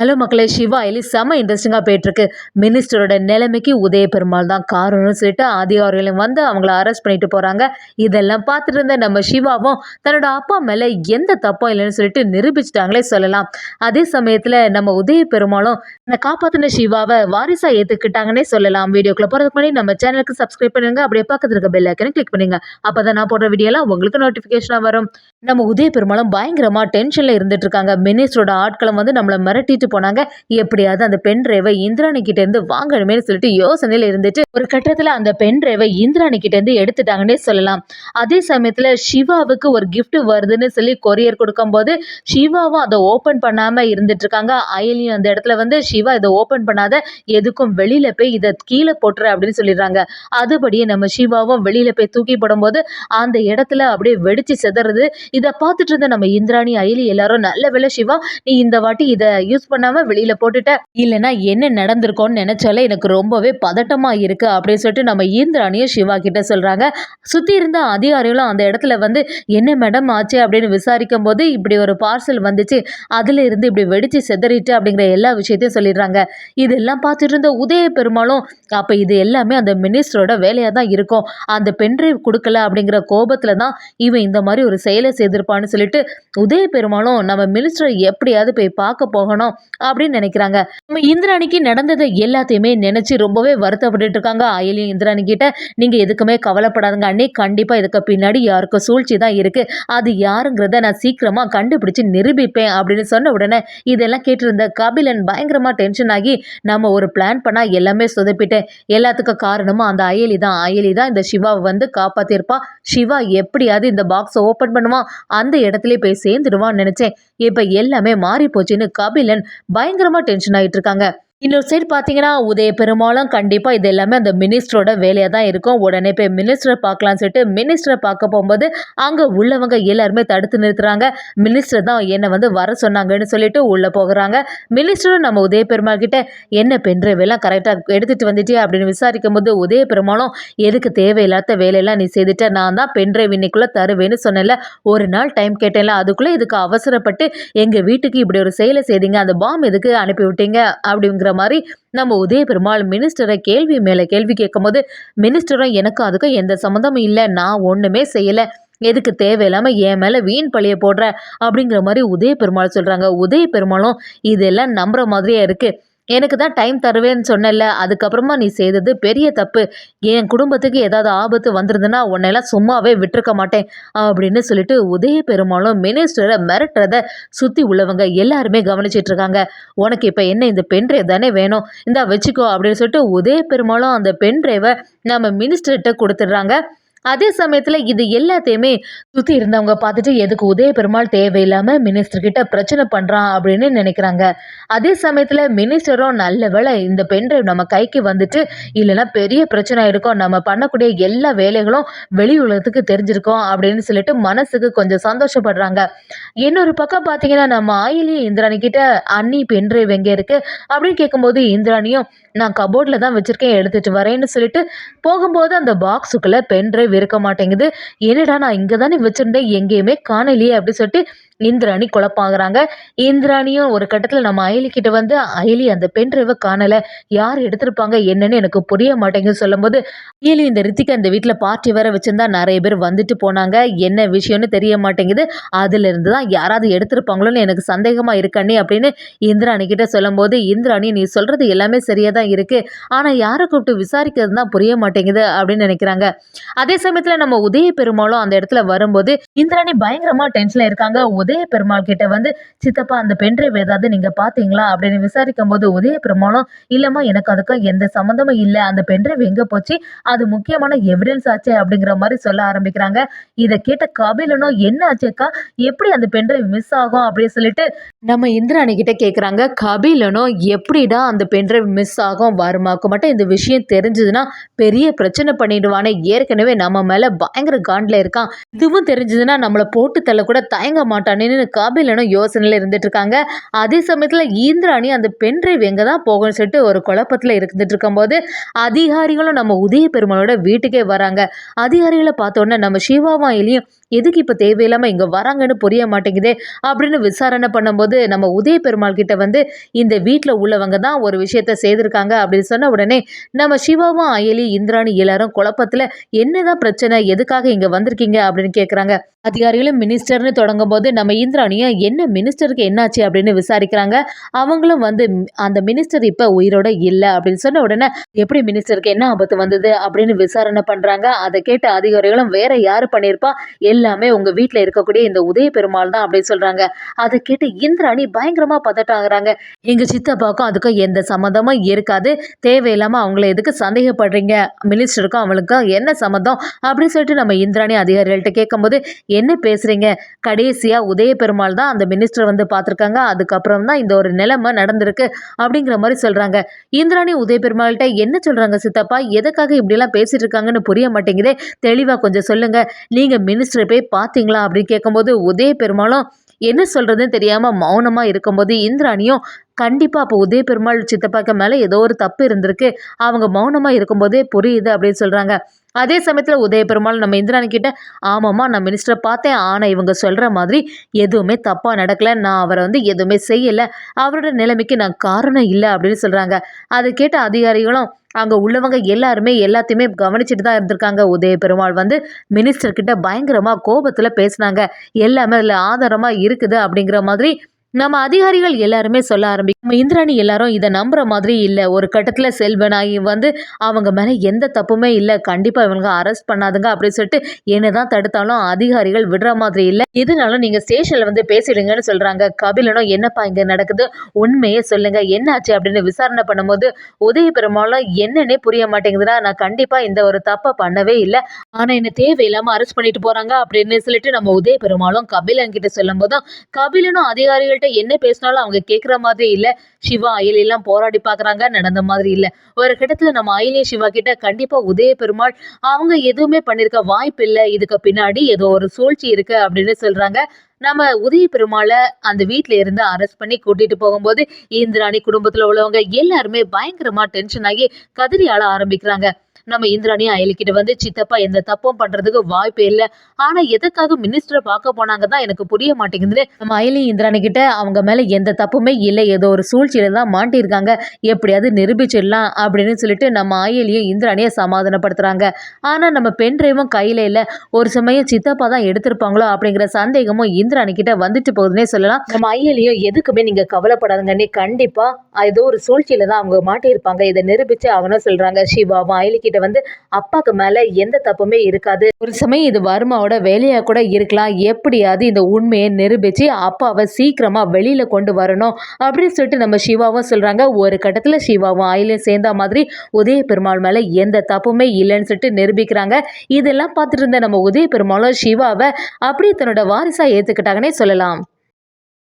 Hello மக்களே சிவா எலி செம்ம இன்ட்ரெஸ்டிங்காக போயிட்டுருக்கு. மினிஸ்டரோட நிலைமைக்கு உதய பெருமாள் தான் காரணம்னு சொல்லிட்டு அதிகாரிகளும் வந்து அவங்கள அரெஸ்ட் பண்ணிட்டு போகிறாங்க இதெல்லாம் பார்த்துட்டு இருந்த நம்ம சிவாவும் தன்னோட அப்பா மேலே எந்த தப்பும் இல்லைன்னு சொல்லிட்டு நிரூபிச்சிட்டாங்களே சொல்லலாம். அதே சமயத்தில் நம்ம உதய பெருமாளும் இந்த காப்பாற்றின சிவாவை வாரிசாக ஏற்றுக்கிட்டாங்கன்னே சொல்லலாம். வீடியோக்குள்ள போகிறதுக்கு முன்னாடி நம்ம சேனலுக்கு சப்ஸ்கிரைப் பண்ணுங்கள் அப்படியே பக்கத்தில் இருக்க பெல் ஐக்கனை கிளிக் பண்ணுங்கள் அப்போ தான் நான் போடுற வீடியோலாம் உங்களுக்கு நோட்டிஃபிகேஷனாக வரும். நம்ம உதய பெருமாளும் பயங்கரமாக டென்ஷனில் இருந்துட்டு இருக்காங்க மினிஸ்டரோட ஆட்களும் வந்து நம்மளை மிரட்டிட்டு போனாங்க. எப்படியாவது அந்த பெண் டிரைவை இந்திராணி கிட்டேருந்து வாங்கணுமேனு சொல்லிட்டு யோசனையில் இருந்துட்டு ஒரு கட்டத்தில் அந்த பெண் டிரைவை இந்திராணி கிட்டேருந்து எடுத்துட்டாங்கன்னே சொல்லலாம். அதே சமயத்தில் சிவாவுக்கு ஒரு கிஃப்ட் வருதுன்னு சொல்லி கொரியர் கொடுக்கும்போது சிவாவும் அதை ஓப்பன் பண்ணாமல் இருந்துட்டு இருக்காங்க அயலியும் அந்த இடத்துல வந்து சிவா இதை ஓப்பன் பண்ணாத. எதுக்கும் வெளியில் போய் இதை கீழே போட்டுரு அப்படின்னு சொல்லிடுறாங்க. அதுபடியே நம்ம சிவாவும் வெளியில் போய் தூக்கி போடும்போது அந்த இடத்துல அப்படியே வெடிச்சு சிதறது இதை பார்த்துட்டு இருந்த நம்ம இந்திராணி அயலி எல்லாரும் நல்ல வேலை சிவா நீ இந்த வாட்டி இதை யூஸ் பண்ணாம வெளியில போட்டுட்ட. இல்லைன்னா என்ன நடந்திருக்கோன்னு நினைச்சாலே எனக்கு ரொம்பவே பதட்டமா இருக்கு அப்படின்னு சொல்லிட்டு நம்ம இந்திராணியும் சிவா கிட்ட சொல்றாங்க. சுத்தி இருந்த அதிகாரிகளும் அந்த இடத்துல வந்து என்ன மேடம் ஆச்சு? அப்படின்னு விசாரிக்கும் போது இப்படி ஒரு பார்சல் வந்துச்சு. அதுல இருந்து இப்படி வெடிச்சு செதறிட்டு அப்படிங்கிற எல்லா விஷயத்தையும் சொல்லிடுறாங்க. இதெல்லாம் பார்த்துட்டு இருந்த உதய பெருமாளும் அப்ப இது எல்லாமே அந்த மினிஸ்டரோட வேலையா தான் இருக்கும். அந்த பென்ட்ரைவ் கொடுக்கல அப்படிங்கிற கோபத்துல தான் இவன் இந்த மாதிரி ஒரு செயலை செய்திருப்பான்னு சொல்லிட்டு உதய பெருமாளும் நம்ம மினிஸ்டரை எப்படியாவது போய் பார்க்க போகணும் அப்படின்னு நினைக்கிறாங்க. நம்ம இந்திராணிக்கு நடந்ததை எல்லாத்தையுமே நினைச்சு ரொம்பவே வருத்தப்பட்டு இருக்காங்க. அயலி இந்திராணி கிட்ட நீங்க எதுக்குமே கவலைப்படாதுங்க அண்ணே. கண்டிப்பா இதுக்கு பின்னாடி யாருக்கும் சூழ்ச்சி தான் இருக்கு. அது யாருங்கிறத நான் சீக்கிரமா கண்டுபிடிச்சு நிரூபிப்பேன் அப்படின்னு சொன்ன உடனே இதெல்லாம் கேட்டிருந்த கபிலன் பயங்கரமா டென்ஷன் ஆகி நம்ம ஒரு பிளான் பண்ணா எல்லாமே சொதப்பிட்டேன். எல்லாத்துக்கும் காரணமும் அந்த அயலி தான். அயலி தான் இந்த சிவாவை வந்து காப்பாத்திருப்பா. சிவா எப்படியாவது இந்த பாக்ஸை ஓப்பன் பண்ணுவான். அந்த இடத்துல போய் சேர்ந்துடுவான்னு நினைச்சேன். இப்ப எல்லாமே மாறி போச்சுன்னு கபிலன் பயங்கரமா டென்ஷன் ஆயிட்டு இருக்காங்க. இன்னொரு சைடு பார்த்தீங்கன்னா உதய பெருமாளும் கண்டிப்பாக இது எல்லாமே அந்த மினிஸ்டரோட வேலையாக தான் இருக்கும். உடனே போய் மினிஸ்டரை பார்க்கலாம்னு சொல்லிட்டு மினிஸ்டரை பார்க்க போகும்போது அங்கே உள்ளவங்க எல்லாருமே தடுத்து நிறுத்துறாங்க. மினிஸ்டர் தான் என்னை வந்து வர சொன்னாங்கன்னு சொல்லிட்டு உள்ளே போகிறாங்க. மினிஸ்டரும் நம்ம உதய பெருமாள் கிட்ட என்ன பெண்றவையெல்லாம் கரெக்டாக எடுத்துகிட்டு வந்துட்டியா? அப்படின்னு விசாரிக்கும் போது உதய பெருமாளும் எதுக்கு தேவையில்லாத வேலையெல்லாம் நீ செய்துட்ட? நான் தான் பென்ட்ரைவ் இன்னைக்குள்ளே தருவேன்னு சொன்னேன்ல. ஒரு நாள் டைம் கேட்டேன்ல. அதுக்குள்ளே இதுக்கு அவசரப்பட்டு எங்கள் வீட்டுக்கு இப்படி ஒரு செயலை செய்தீங்க. அந்த பாம் எதுக்கு அனுப்பி விட்டீங்க அப்படிங்கிற மாதிரி நம்ம உதய பெருமாள் மினிஸ்டரை கேள்வி மேலே கேள்வி கேட்கும்போது மினிஸ்டரும் எனக்கும் அதுக்கும் எந்த சம்மந்தமும் இல்லை. நான் ஒன்றுமே செய்யலை. எதுக்கு தேவையில்லாமல் என் மேலே வீண் பழிய போடுற? அப்படிங்கிற மாதிரி உதய பெருமாள் சொல்கிறாங்க உதய பெருமாளும் இதெல்லாம் நம்புற மாதிரியே இருக்குது எனக்கு தான் டைம் தருவேன்னு சொன்னல அதுக்கப்புறமா நீ செய்தது பெரிய தப்பு. என் குடும்பத்துக்கு ஏதாவது ஆபத்து வந்திருந்ததுன்னா உன்னையெல்லாம் சும்மாவே விட்டுருக்க மாட்டேன் அப்படின்னு சொல்லிட்டு உதய பெருமாளும் மினிஸ்டரை மிரட்டுறத சுற்றி உள்ளவங்க எல்லாருமே கவனிச்சிட்டு இருக்காங்க உனக்கு இப்போ என்ன இந்த பென் டிரைவ் தானே வேணும்? இந்தா வச்சுக்கோ அப்படின்னு சொல்லிட்டு உதய பெருமாளும் அந்த பென் டிரைவை நம்ம மினிஸ்டர்கிட்ட கொடுத்துட்றாங்க. அதே சமயத்தில் இது எல்லாத்தையுமே சுற்றி இருந்தவங்க பார்த்துட்டு எதுக்கு உதய பெருமாள் தேவையில்லாமல் மினிஸ்டர் கிட்ட பிரச்சனை பண்ணுறான் அப்படின்னு நினைக்கிறாங்க. அதே சமயத்தில் மினிஸ்டரும் நல்ல வேலை இந்த பென்ட்ரைவ் நம்ம கைக்கு வந்துட்டு இல்லைன்னா பெரிய பிரச்சனை இருக்கும். நம்ம பண்ணக்கூடிய எல்லா வேலைகளும் வெளி உலகத்துக்கு தெரிஞ்சிருக்கோம் அப்படின்னு சொல்லிட்டு மனசுக்கு கொஞ்சம் சந்தோஷப்படுறாங்க. இன்னொரு பக்கம் பார்த்தீங்கன்னா நம்ம ஆயிலி இந்திராணிக்கிட்ட அண்ணி பென்ட்ரைவ் எங்கே இருக்குது அப்படின்னு கேட்கும்போது இந்திராணியும் நான் கபோர்டில் தான் வச்சுருக்கேன் எடுத்துகிட்டு வரேன்னு சொல்லிட்டு போகும்போது அந்த பாக்ஸுக்குள்ளே பென்ட்ரைவ் இருக்க மாட்டேங்குது. என்னடா நான் இங்கே தானே வச்சுருந்தேன்? எங்கேயுமே காணலையே அப்படின்னு சொல்லிட்டு இந்திராணி குழப்பாகிறாங்க இந்திராணியும் ஒரு கட்டத்தில் நம்ம அயலிக்கிட்ட வந்து அயலி அந்த பென் டிரைவை காணலை யார் எடுத்திருப்பாங்க என்னன்னு எனக்கு புரிய மாட்டேங்குது சொல்லும்போது அயலி இந்த ரித்திக்கு இந்த வீட்டில் பார்ட்டி வேற வச்சுருந்தா நிறைய பேர் வந்துட்டு போனாங்க. என்ன விஷயம்னு தெரிய மாட்டேங்குது. அதுலேருந்து தான் யாராவது எடுத்திருப்பாங்களோன்னு எனக்கு சந்தேகமாக இருக்கண்ணே அப்படின்னு இந்திராணி கிட்ட சொல்லும்போது இந்திராணி நீ சொல்கிறது எல்லாமே சரியாக தான் இருக்குது ஆனால் யாரை கூப்பிட்டு விசாரிக்கிறது தான் புரிய மாட்டேங்குது அப்படின்னு நினைக்கிறாங்க. அதே சமயத்தில் நம்ம உதய பெருமாளும் அந்த இடத்துல வரும்போது இந்திராணி பயங்கரமாக டென்ஷனில் இருக்காங்க. உதய பெருமாள் கிட்ட வந்து சித்தப்பா அந்த பென்ட்ரைவ் ஏதாவது நீங்கள் பார்த்தீங்களா அப்படின்னு விசாரிக்கும் போது உதய பெருமாளும் இல்லைம்மா எனக்கு அதுக்கும் எந்த சம்மந்தமும் இல்லை. அந்த பென்ட்ரைவ் எங்கே போச்சு? அது முக்கியமான எவிடன்ஸ் ஆச்சு அப்படிங்கிற மாதிரி சொல்ல ஆரம்பிக்கிறாங்க. இதை கேட்ட கபிலனும் என்ன ஆச்சுக்கா எப்படி அந்த பென்ட்ரைவ் மிஸ் ஆகும்? அப்படின்னு சொல்லிட்டு நம்ம இந்திராணி கிட்ட கேட்குறாங்க கபிலனும் எப்படிடா அந்த பென்ட்ரைவ் மிஸ் ஆகும்? வருமாக்கு மட்டும் இந்த விஷயம் தெரிஞ்சதுன்னா பெரிய பிரச்சனை பண்ணிடுவானே. ஏற்கனவே நம்ம மேலே பயங்கர காண்டில் இருக்கான். இதுவும் தெரிஞ்சதுன்னா நம்மளை போட்டு தள்ள கூட தயங்க மாட்டான் மாட்டானேன்னு காபிலனும் யோசனையில் இருந்துட்டு இருக்காங்க அதே சமயத்தில் ஈந்திராணி அந்த பென் டிரைவ் எங்கே தான் போகணும்னு சொல்லிட்டு ஒரு குழப்பத்தில் இருந்துட்டு இருக்கும்போது அதிகாரிகளும் நம்ம உதய பெருமாளோட வீட்டுக்கே வராங்க. அதிகாரிகளை பார்த்தோன்னே நம்ம சிவாவும் எலியும் எதுக்கு இப்போ தேவையில்லாமல் இங்கே வராங்கன்னு புரிய மாட்டேங்குதே அப்படின்னு விசாரணை பண்ணும்போது நம்ம உதய பெருமாள் கிட்ட வந்து இந்த வீட்டில் உள்ளவங்க தான் ஒரு விஷயத்த செய்திருக்காங்க அப்படின்னு சொன்ன உடனே நம்ம சிவாவும் அயலி இந்திராணி எல்லாரும் குழப்பத்தில் என்னதான் பிரச்சனை எதுக்காக இங்கே வந்திருக்கீங்க அப்படின்னு கேட்குறாங்க அதிகாரிகளும் மினிஸ்டர்னு தொடங்கும் போது நம்ம இந்திராணியும் என்ன மினிஸ்டருக்கு என்னாச்சு அப்படின்னு விசாரிக்கிறாங்க. அவங்களும் வந்து அந்த மினிஸ்டர் இப்போ உயிரோட இல்லை அப்படின்னு சொன்ன உடனே எப்படி மினிஸ்டருக்கு என்ன ஆபத்து வந்தது அப்படின்னு விசாரணை பண்ணுறாங்க அதை கேட்ட அதிகாரிகளும் வேற யார் பண்ணியிருப்பா எல்லாமே உங்கள் வீட்டில் இருக்கக்கூடிய இந்த உதய பெருமாள் தான் அப்படின்னு சொல்கிறாங்க அதை கேட்டு இந்திராணி பயங்கரமாக பதட்டாகிறாங்க. எங்கள் சித்தப்பாவுக்கும் அதுக்கும் எந்த சம்மந்தமும் இருக்காது. தேவையில்லாமல் அவங்கள எதுக்கு சந்தேகப்படுறீங்க? மினிஸ்டருக்கும் அவங்களுக்கும் என்ன சம்மந்தம்? அப்படின்னு சொல்லிட்டு நம்ம இந்திராணி அதிகாரிகள்கிட்ட கேட்கும்போது என்ன பேசுகிறீங்க கடைசியாக உதய பெருமாள் தான் அந்த மினிஸ்டர் வந்து பார்த்துருக்காங்க. அதுக்கப்புறம் தான் இந்த ஒரு நிலைமை நடந்திருக்கு. அப்படிங்கிற மாதிரி சொல்கிறாங்க இந்திராணி உதய பெருமாள்கிட்ட என்ன சொல்கிறாங்க சித்தப்பா? எதுக்காக இப்படிலாம் பேசிட்டு இருக்காங்கன்னு புரிய மாட்டேங்குதே. தெளிவாக கொஞ்சம் சொல்லுங்கள் நீங்கள் மினிஸ்டர் போய் பார்த்தீங்களா அப்படின்னு கேட்கும்போது உதய பெருமாளும் என்ன சொல்கிறதுன்னு தெரியாமல் மௌனமாக இருக்கும்போது இந்திராணியும் கண்டிப்பாக அப்போ உதய பெருமாள் சித்தப்பாக்க மேலே ஏதோ ஒரு தப்பு இருந்திருக்கு. அவங்க மௌனமாக இருக்கும்போதே புரியுது அப்படின்னு சொல்கிறாங்க அதே சமயத்தில் உதயபெருமாள் நம்ம இந்திராணி கிட்ட ஆமாம்மா நான் மினிஸ்டரை பார்த்தேன். ஆனால் இவங்க சொல்கிற மாதிரி எதுவுமே தப்பாக நடக்கலை. நான் அவரை வந்து எதுவுமே செய்யலை. அவரோட நிலைமைக்கு நான் காரணம் இல்லை அப்படின்னு சொல்கிறாங்க அதை கேட்ட அதிகாரிகளும் அங்கே உள்ளவங்க எல்லாருமே எல்லாத்தையுமே கவனிச்சுட்டு தான் இருந்திருக்காங்க. உதய பெருமாள் வந்து மினிஸ்டர்கிட்ட பயங்கரமாக கோபத்தில் பேசினாங்க. எல்லாமே அதில் ஆதாரமாக இருக்குது அப்படிங்கிற மாதிரி நம்ம அதிகாரிகள் எல்லாருமே சொல்ல ஆரம்பிக்கும் நம்ம இந்திராணி எல்லாரும் இதை நம்புற மாதிரி இல்லை. ஒரு கட்டத்தில் செல்வனாகி வந்து அவங்க மேலே எந்த தப்புமே இல்லை. கண்டிப்பாக இவங்க அரெஸ்ட் பண்ணாதுங்க அப்படின்னு சொல்லிட்டு என்னதான் தடுத்தாலும் அதிகாரிகள் விடுற மாதிரி இல்லை. எதுனாலும் நீங்கள் ஸ்டேஷனில் வந்து பேசிடுங்கன்னு சொல்கிறாங்க கபிலனும் என்னப்பா இங்கே நடக்குது? உண்மையே சொல்லுங்க. என்னாச்சு அப்படின்னு விசாரணை பண்ணும்போது உதய பெருமாளும் என்னன்னே புரிய மாட்டேங்குதுன்னா நான் கண்டிப்பாக இந்த ஒரு தப்பை பண்ணவே இல்லை. ஆனால் என்ன தேவையில்லாமல் அரெஸ்ட் பண்ணிட்டு போகிறாங்க அப்படின்னு சொல்லிட்டு நம்ம உதய பெருமாளும் கபிலன் கிட்ட சொல்லும் போதும் கபிலனும் அதிகாரிகள்கிட்ட என்ன பேசினாலும் அவங்க கேட்குற மாதிரி இல்லை. சிவா அயலி எல்லாம் போராடி பார்க்குறாங்க நடந்த மாதிரி இல்லை. ஒரு கட்டத்தில் நம்ம அயலி சிவா கிட்ட கண்டிப்பாக உதய பெருமாள் அவங்க எதுவுமே பண்ணியிருக்க வாய்ப்பு இல்லை. இதுக்கு பின்னாடி ஏதோ ஒரு சூழ்ச்சி இருக்கு அப்படின்னு சொல்கிறாங்க நம்ம உதய பெருமாளை அந்த வீட்டில் இருந்து அரெஸ்ட் பண்ணி கூட்டிட்டு போகும்போது இந்திராணி குடும்பத்தில் உள்ளவங்க எல்லாருமே பயங்கரமாக டென்ஷன் ஆகி கதறி ஆள ஆரம்பிக்கிறாங்க. நம்ம இந்திராணி அயலிக்கிட்ட வந்து சித்தப்பா எந்த தப்பும் பண்றதுக்கு வாய்ப்பே இல்லை. ஆனா எதுக்காக மினிஸ்டரை பார்க்க போனாங்க தான் எனக்கு புரிய மாட்டேங்குது நம்ம அயலி இந்திராணி கிட்ட அவங்க மேல எந்த தப்புமே இல்லை. ஏதோ ஒரு சூழ்ச்சியில தான் மாட்டியிருக்காங்க. எப்படியாவது நிரூபிச்சிடலாம் அப்படின்னு சொல்லிட்டு நம்ம அயலியும் இந்திராணியை சமாதானப்படுத்துறாங்க. ஆனா நம்ம பெண் டிரைவும் கையில இல்லை. ஒரு சமயம் சித்தப்பா தான் எடுத்திருப்பாங்களோ அப்படிங்கிற சந்தேகமும் இந்திராணி கிட்ட வந்துட்டு போகுதுன்னே சொல்லலாம். நம்ம அயலியும் எதுக்குமே நீங்க கவலைப்படாதுங்க நீ கண்டிப்பா ஏதோ ஒரு சூழ்ச்சியில தான் அவங்க மாட்டியிருப்பாங்க. இதை நிரூபிச்சு அவனும் சொல்றாங்க சிவாவும் அயலி கிட்ட வந்து அப்பாக்கு மேல எந்த தப்புமே இருக்காது. ஒரு சமயம் இது வர்மாவோட வேலையா கூட இருக்கலாம். எப்படியாவது இந்த உண்மையை நிரூபிச்சு அப்பாவை சீக்கிரமா வெளியில கொண்டு வரணும் அப்படின்னு சொல்லிட்டு நம்ம சிவாவும் சொல்றாங்க. ஒரு கட்டத்துல சிவாவும் அயலையும் சேர்ந்த மாதிரி உதய பெருமாள் மேல எந்த தப்புமே இல்லைன்னு சொல்லிட்டு நிரூபிக்கிறாங்க. இதெல்லாம் பார்த்துட்டு இருந்த நம்ம உதய பெருமாளும் சிவாவை அப்படியே தன்னோட வாரிசா ஏத்துக்கிட்டாங்கன்னே சொல்லலாம்.